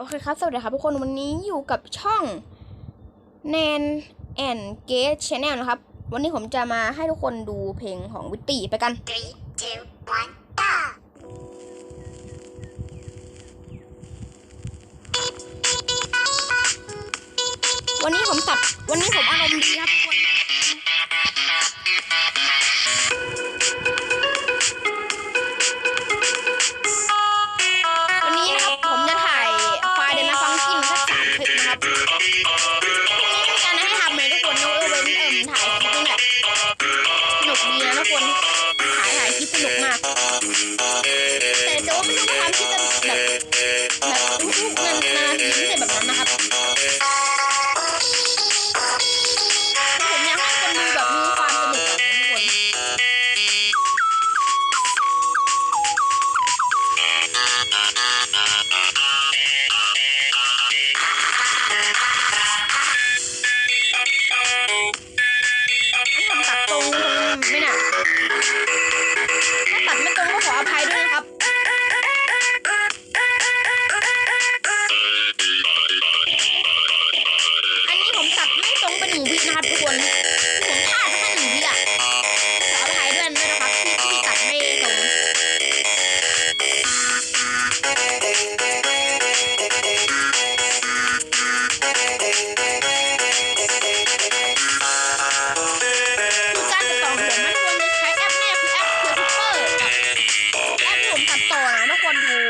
โอเคครับ สวัสดีครับทุกคนวันนี้อยู่กับช่อง Nan and Gate Channel นะครับ วันนี้ผมจะมาให้ทุกคนดูเพลงของวิตตี้ไปกัน Three, two, one, go! วันนี้ผมตัดวันนี้ผมอารมณ์ดีครับ นุกมาก แต่จะว่าไม่ต้องทำที่จะแบบแบบทุกๆนานาทีไม่ใช่แบบนั้นนะครับ ทุกคนผมพลาดแค่หนึ่งวิอะขออภัยด้วยนะครับที่ที่ตัดไม่ตรงคือการตัดต่อของผมมันค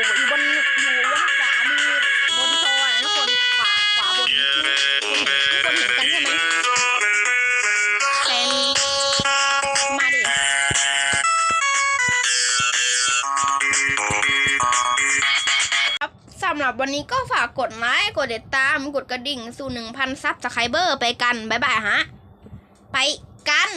ครับสำหรับวันนี้ก็ฝากกดไลค์กดติดตามกดกระดิ่งสู่หนึ่งพันซับสไครเบอร์ไปกัน บ๊ายบายฮะ ไปกัน